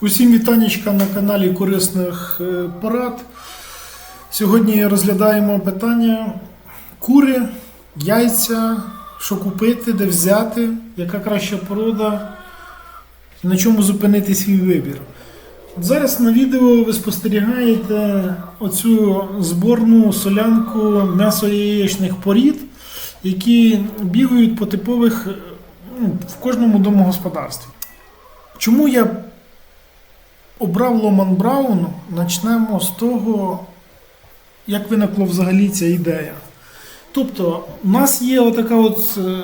Усім вітанечка на каналі корисних е, порад. Сьогодні розглядаємо питання кури, яйця, що купити, де взяти, яка краща порода, на чому зупинити свій вибір. От зараз на відео ви спостерігаєте оцю зборну солянку м'ясо-яєчних порід, які бігають по типових ну, в кожному домогосподарстві. Чому я обрав Ломан Браун, почнемо з того, як виникла взагалі ця ідея. Тобто, у нас є отака от е,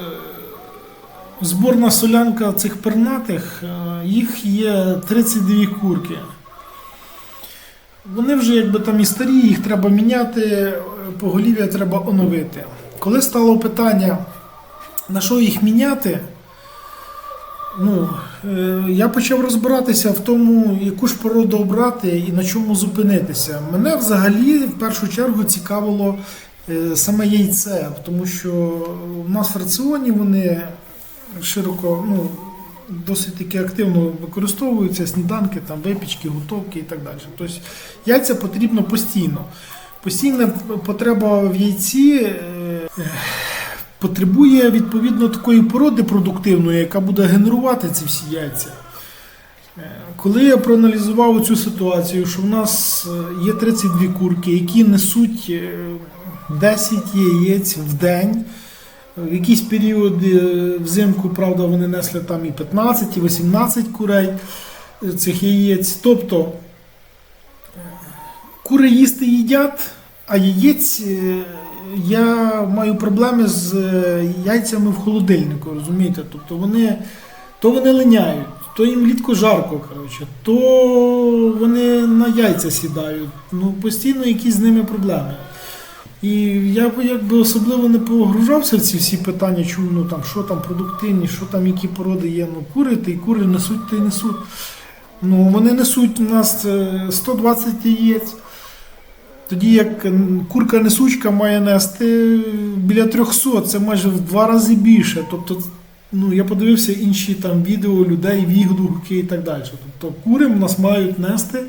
зборна солянка цих пернатих, е, їх є 32 курки. Вони вже якби там і старі, їх треба міняти, поголів'я треба оновити. Коли стало питання, на що їх міняти, Ну, я почав розбиратися в тому, яку ж породу обрати і на чому зупинитися. Мене взагалі в першу чергу цікавило е, саме яйце, тому що в нас в раціоні вони широко, ну, досить таки активно використовуються, сніданки, там, випічки, готовки і так далі. Тобто яйця потрібно постійно. Постійна потреба в яйці. Е, потребує відповідно такої породи продуктивної, яка буде генерувати ці всі яйця. Е, Коли я проаналізував цю ситуацію, що в нас е, є 32 курки, які несуть е, 10 яєць в день. В якісь періоди е, взимку, правда, вони несли там і 15, і 18 курей е, цих яєць. Тобто е, кури їсти їдять, а яєць е, я маю проблеми з е, яйцями в холодильнику, розумієте? Тобто вони то вони линяють, то їм влітку жарко, коротше, то вони на яйця сідають. Ну, постійно якісь з ними проблеми. І я якби особливо не погружався в ці всі питання, чому ну там, що там продуктивні, що там, які породи є. Ну, кури, та й кури несуть, та й несуть. Ну, вони несуть у нас е, 120 яєць. Тоді як курка-несучка має нести біля 300, це майже в два рази більше. Тобто, ну, я подивився інші там відео людей, відгуки і так далі. Тобто кури в нас мають нести,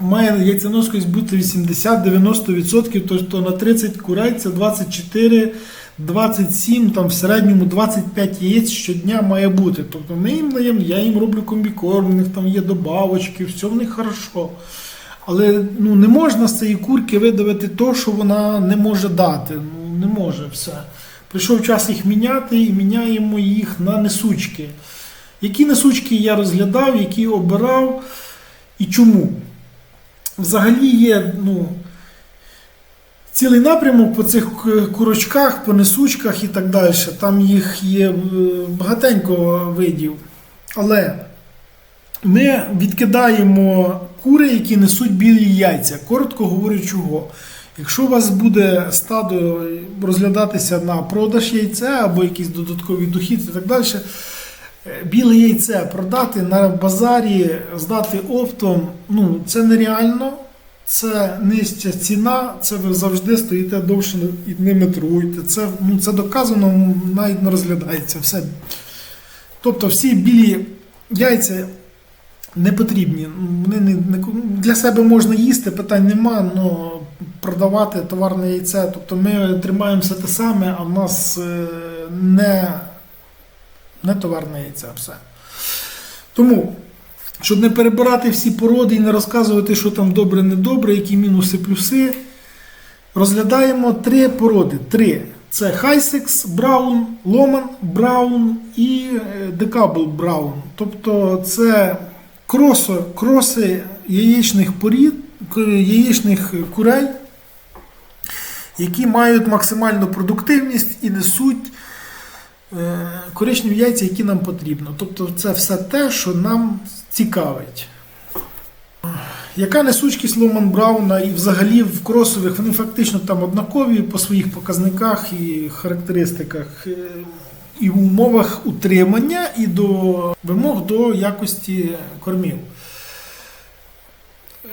має яйценоскость бути 80-90%, тобто на 30 курей це 24, 27, там в середньому 25 яєць щодня має бути. Тобто ми їм даємо, я їм роблю комбікорм, у них там є добавочки, все в них хорошо. Але ну, не можна з цієї курки видавити те, що вона не може дати. Ну, не може все. Прийшов час їх міняти і міняємо їх на несучки. Які несучки я розглядав, які обирав і чому? Взагалі є ну, цілий напрямок по цих курочках, по несучках і так далі. Там їх є е, багатенько видів. Але ми відкидаємо кури, які несуть білі яйця. Коротко говорю, чого. Якщо у вас буде стадо розглядатися на продаж яйця або якийсь додатковий дохід і так далі, е, біле яйце продати на базарі, здати оптом, ну це нереально, це нижча ціна, це ви завжди стоїте довше і ними торгуєте. Це, ну, це доказано, навіть не розглядається. Все. Тобто всі білі яйця не потрібні. Вони не, не для себе можна їсти, питань нема, але продавати товарне яйце. Тобто ми тримаємо все те саме, а в нас е, не, не товарне яйце все. Тому, щоб не перебирати всі породи і не розказувати, що там добре, недобре, які мінуси, плюси, розглядаємо три породи. Три. Це Хайсекс, Браун, Ломан, Браун і Декабл Браун. Тобто це кросо, кроси яєчних порід, яєчних курей, які мають максимальну продуктивність і несуть е, коричневі яйця, які нам потрібно. Тобто це все те, що нам цікавить. Яка несучкість Ломан Брауна і взагалі в кросових, вони фактично там однакові по своїх показниках і характеристиках, е, і в умовах утримання, і до вимог до якості кормів.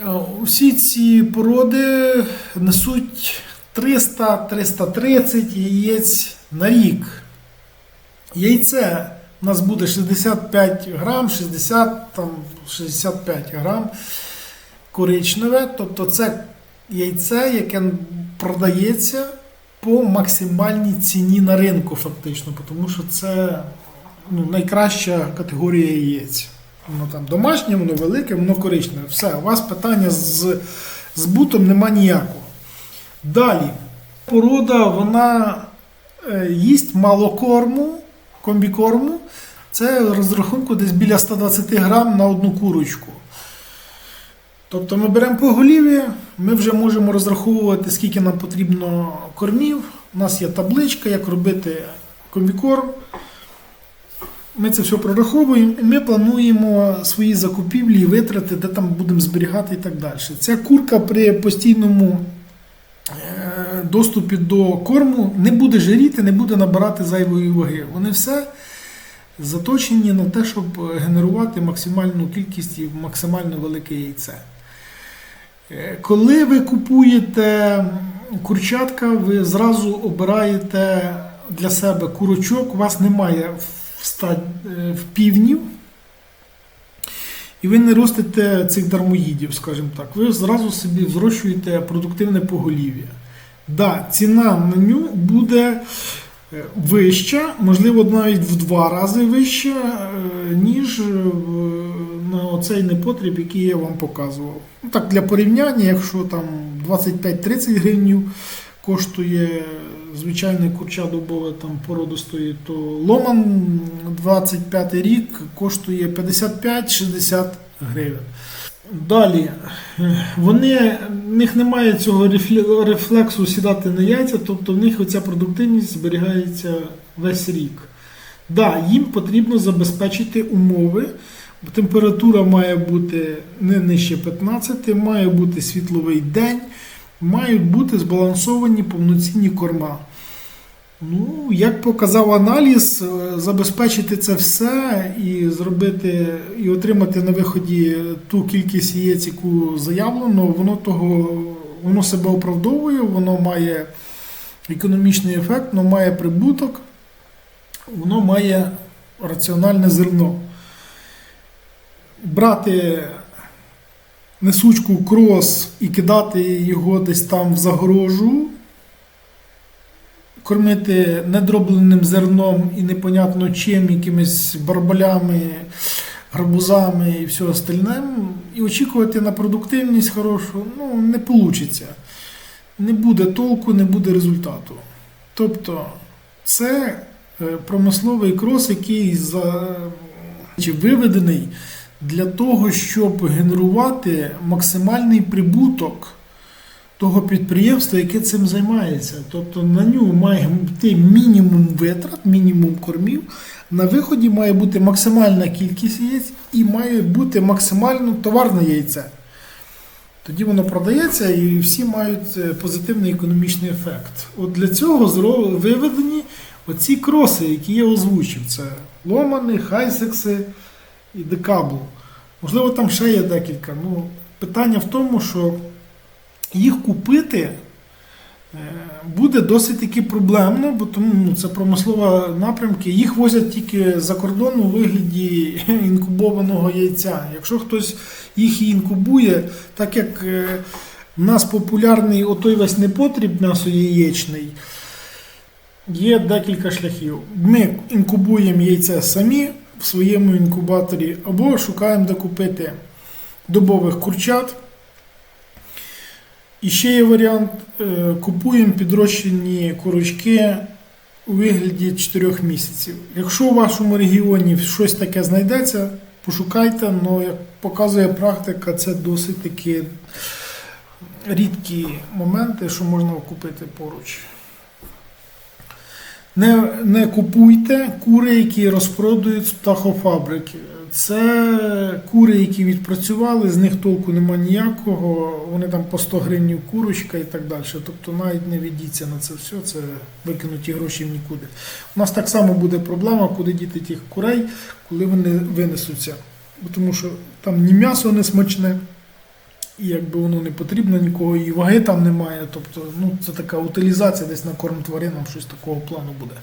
Е, Усі ці породи несуть 300-330 яєць на рік. Яйце У нас буде 65 грам, 60, там, 65 грам коричневе. Тобто це яйце, яке продається по максимальній ціні на ринку, фактично, тому що це ну, найкраща категорія яєць. Воно там домашнє, воно велике, воно коричневе. Все, у вас питання з збутом нема ніякого. Далі, порода, вона е, їсть мало корму, комбікорму. Це розрахунку десь біля 120 грам на одну курочку. Тобто ми беремо поголів'я, ми вже можемо розраховувати, скільки нам потрібно кормів. У нас є табличка, як робити комбікорм. Ми це все прораховуємо і ми плануємо свої закупівлі витрати, де там будемо зберігати і так далі. Ця курка при постійному е, доступі до корму не буде жиріти, не буде набирати зайвої ваги. Вони все заточені на те, щоб генерувати максимальну кількість і максимально велике яйце. Е, Коли ви купуєте курчатка, ви зразу обираєте для себе курочок, у вас немає в, е, півнів, і ви не ростите цих дармоїдів, скажімо так. Ви зразу собі зрощуєте продуктивне поголів'я. Да, ціна на ню буде е, вища, можливо, навіть в два рази вища, ніж на оцей непотріб, який я вам показував. Ну, так, для порівняння, якщо там 25-30 гривень коштує звичайне курча добове там породистої, то ломан 25 рік коштує 55-60 гривень. Далі, вони, в них немає цього рефлексу сідати на яйця, тобто в них оця продуктивність зберігається весь рік. Да, їм потрібно забезпечити умови, температура має бути не нижче 15, має бути світловий день, мають бути збалансовані повноцінні корма. Ну, як показав аналіз, е, забезпечити це все і зробити і отримати на виході ту кількість яєць, яку заявлено, воно того воно себе оправдовує, воно має економічний ефект, воно має прибуток, воно має раціональне зерно. Брати несучку крос і кидати його десь там в загорожу кормити недробленим зерном і непонятно чим, якимись барбалями, гарбузами і все остальне, і очікувати на продуктивність хорошу, ну, не вийде. Не буде толку, не буде результату. Тобто, це е, промисловий крос, який за, чи виведений для того, щоб генерувати максимальний прибуток того підприємства, яке цим займається. Тобто на нього має йти мінімум витрат, мінімум кормів. На виході має бути максимальна кількість яєць і має бути максимально товарне яйце. Тоді воно продається і всі мають е, позитивний економічний ефект. От для цього виведені оці кроси, які я озвучив. Це ломани, хайсекси і декабл. Можливо, там ще є декілька. Ну, питання в тому, що їх купити е, буде досить таки проблемно, бо тому ну, це промислова напрямки. Їх возять тільки за кордон у вигляді інкубованого яйця. Якщо хтось їх інкубує, так як е, в нас популярний отой весь непотріб м'ясо яєчний, є декілька шляхів. Ми інкубуємо яйце самі в своєму інкубаторі, або шукаємо де купити добових курчат. І ще є варіант: е, купуємо підрощені курочки у вигляді 4 місяців. Якщо у вашому регіоні щось таке знайдеться, пошукайте, але як показує практика, це досить таки рідкі моменти, що можна купити поруч. Не, не купуйте кури, які розпродають з птахофабрики. Це кури, які відпрацювали, з них толку нема ніякого, вони там по 100 гривень курочка і так далі. Тобто навіть не ведіться на це все, це викинуті гроші в нікуди. У нас так само буде проблема, куди діти тих курей, коли вони винесуться. Тому що там ні м'ясо не смачне, і якби воно не потрібно нікого, і ваги там немає. Тобто, ну, це така утилізація десь на корм тваринам, щось такого плану буде.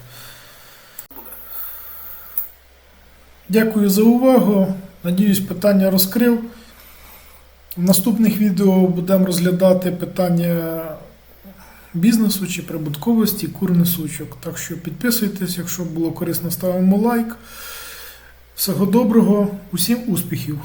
Дякую за увагу. Надіюсь, питання розкрив. В наступних відео будемо розглядати питання бізнесу чи прибутковості курних сучок. Так що підписуйтесь, якщо було корисно, ставимо лайк. Всього доброго, усім успіхів!